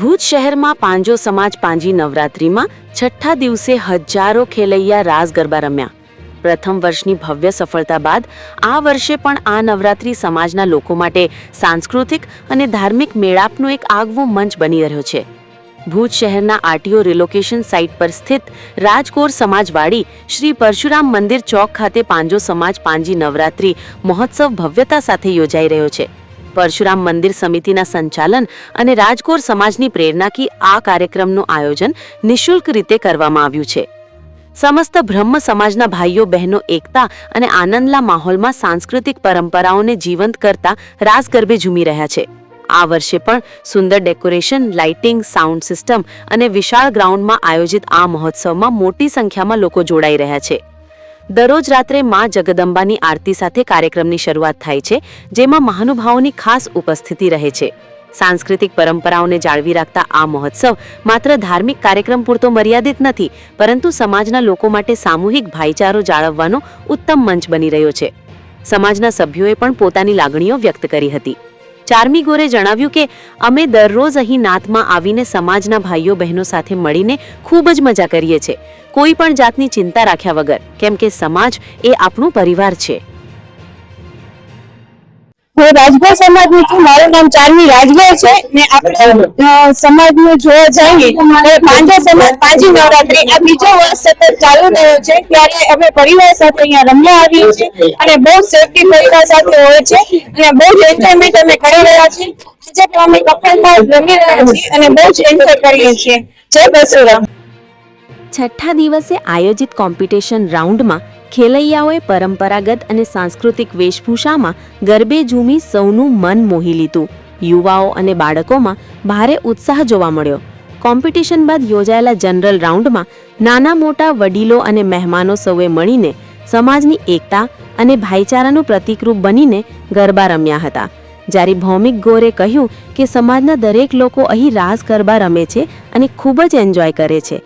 ભુજ શહેરમાં પાંજો સમાજ પાંજી નવરાત્રિમાં છઠ્ઠા દિવસે હજારો ખેલૈયા રાસ ગરબા રમ્યા. પ્રથમ વર્ષની ભવ્ય સફળતા બાદ આ વર્ષે પણ આ નવરાત્રિ સમાજના લોકો માટે સાંસ્કૃતિક અને ધાર્મિક મેળાપનું એક આગવું મંચ બની રહ્યો છે. ભુજ શહેરના આરટીઓ રિલોકેશન સાઇટ પર સ્થિત રાજકોર સમાજવાડી શ્રી પરશુરામ મંદિર ચોક ખાતે પાંજો સમાજ પાંજી નવરાત્રિ મહોત્સવ ભવ્યતા સાથે યોજાઈ રહ્યો છે. પરશુરામ મંદિર સમિતિના સંચાલન અને રાજકોર સમાજની પ્રેરણાથી આ કાર્યક્રમનું આયોજન નિઃશુલ્ક રીતે કરવામાં આવ્યું છે. સમસ્ત બ્રહ્મ સમાજના ભાઈઓ, બહેનો, એકતા અને આનંદલા માહોલમાં સાંસ્કૃતિક પરંપરાઓને જીવંત કરતા રાસ ગરબે ઝૂમી રહ્યા છે. આ વર્ષે પણ સુંદર ડેકોરેશન, લાઇટિંગ, સાઉન્ડ સિસ્ટમ અને વિશાળ ગ્રાઉન્ડમાં આયોજિત આ મહોત્સવમાં મોટી સંખ્યામાં લોકો જોડાઈ રહ્યા છે. દરરોજ રાત્રે મા જગદંબાની આરતી સાથે કાર્યક્રમની શરૂઆત થાય છે, જેમાં મહાનુભાવોની ખાસ ઉપસ્થિતિ રહે છે. સાંસ્કૃતિક પરંપરાઓને જાળવી રાખતા આ મહોત્સવ માત્ર ધાર્મિક કાર્યક્રમ પૂરતો મર્યાદિત નથી, પરંતુ સમાજના લોકો માટે સામૂહિક ભાઈચારો જાળવવાનો ઉત્તમ મંચ બની રહ્યો છે. સમાજના સભ્યોએ પણ પોતાની લાગણીઓ વ્યક્ત કરી હતી. ચારમી ગોરે જણાવ્યું કે, અમે દરરોજ અહીં નાતમાં આવીને સમાજના ભાઈઓ, બહેનો સાથે મળીને ખૂબ જ મજા કરીએ છીએ. કોઈ પણ જાતની ચિંતા રાખ્યા વગર, કેમ કે સમાજ એ આપણું પરિવાર છે. હું રાજભાઈ સમાજની છું, મારું નામ ચારમી રાજભાઈ છે. ને આપણે સમાજનું જોવા જઈએ તો પાંજો સમાજ, પાંજી નવરાત્રી, આ બીજો વર્ષ સતત ચાલુ રહ્યો છે, ત્યારે અમે પરિવાર સાથે અહીંયા રમવા આવીએ છીએ અને બહુ સેફટી પરિવાર સાથે હોય છે. અને બહુ જ એન્જોયમેન્ટ અમે કરી રહ્યા છીએ. આજે અમે કપલમાં રમી રહ્યા છીએ અને બહુ જ એન્જોય કરીએ છીએ. જય પરશુરામ છઠ્ઠા દિવસે આયોજિત કોમ્પિટિશન રાઉન્ડમાં ખેલૈયાઓએ પરંપરાગત અને સાંસ્કૃતિક વેશભૂષામાં ગરબે ઝૂમી સૌનું મન મોહી લીધું. યુવાઓ અને બાળકોમાં ભારે ઉત્સાહ જોવા મળ્યો. કોમ્પિટિશન બાદ યોજાયેલા જનરલ રાઉન્ડમાં નાના મોટા વડીલો અને મહેમાનો સૌએ મળીને સમાજની એકતા અને ભાઈચારાનું પ્રતિકરૂપ બનીને ગરબા રમ્યા હતા. જ્યારે ભૌમિક ગોરે કહ્યું કે સમાજના દરેક લોકો અહીં રાસ ગરબા રમે છે અને ખૂબ જ એન્જોય કરે છે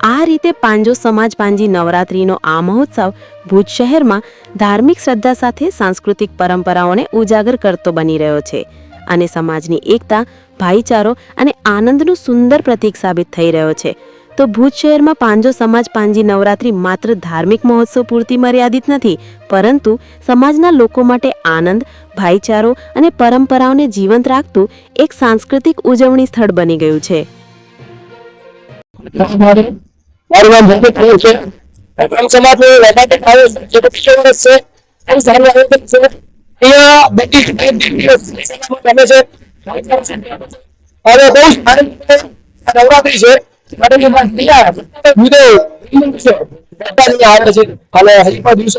આ રીતે પાંજો સમાજ પાંજી નવરાત્રિનો આ મહોત્સવ ભુજ શહેરમાં ધાર્મિક શ્રદ્ધા સાથે સાંસ્કૃતિક પરંપરાઓને ઉજાગર કરતો બની રહ્યો છે અને સમાજની એકતા, ભાઈચારો અને આનંદનું સુંદર પ્રતીક સાબિત થઈ રહ્યો છે. તો ભુજ શહેરમાં પાંજો સમાજ પાંજી નવરાત્રિ માત્ર ધાર્મિક મહોત્સવ પૂરતી મર્યાદિત નથી, પરંતુ સમાજના લોકો માટે આનંદ, ભાઈચારો અને પરંપરાઓને જીવંત રાખતું એક સાંસ્કૃતિક ઉજવણી સ્થળ બની ગયું છે. મારું બહુ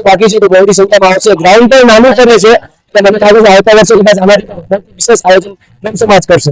બાકી છે, તો બહુની સંખ્યામાં આવશે. ગ્રાઉન્ડ પર નાનું કરે છે. એટલે મને છે આવતા વર્ષે વિશેષ આયોજન સમાજ કરશે.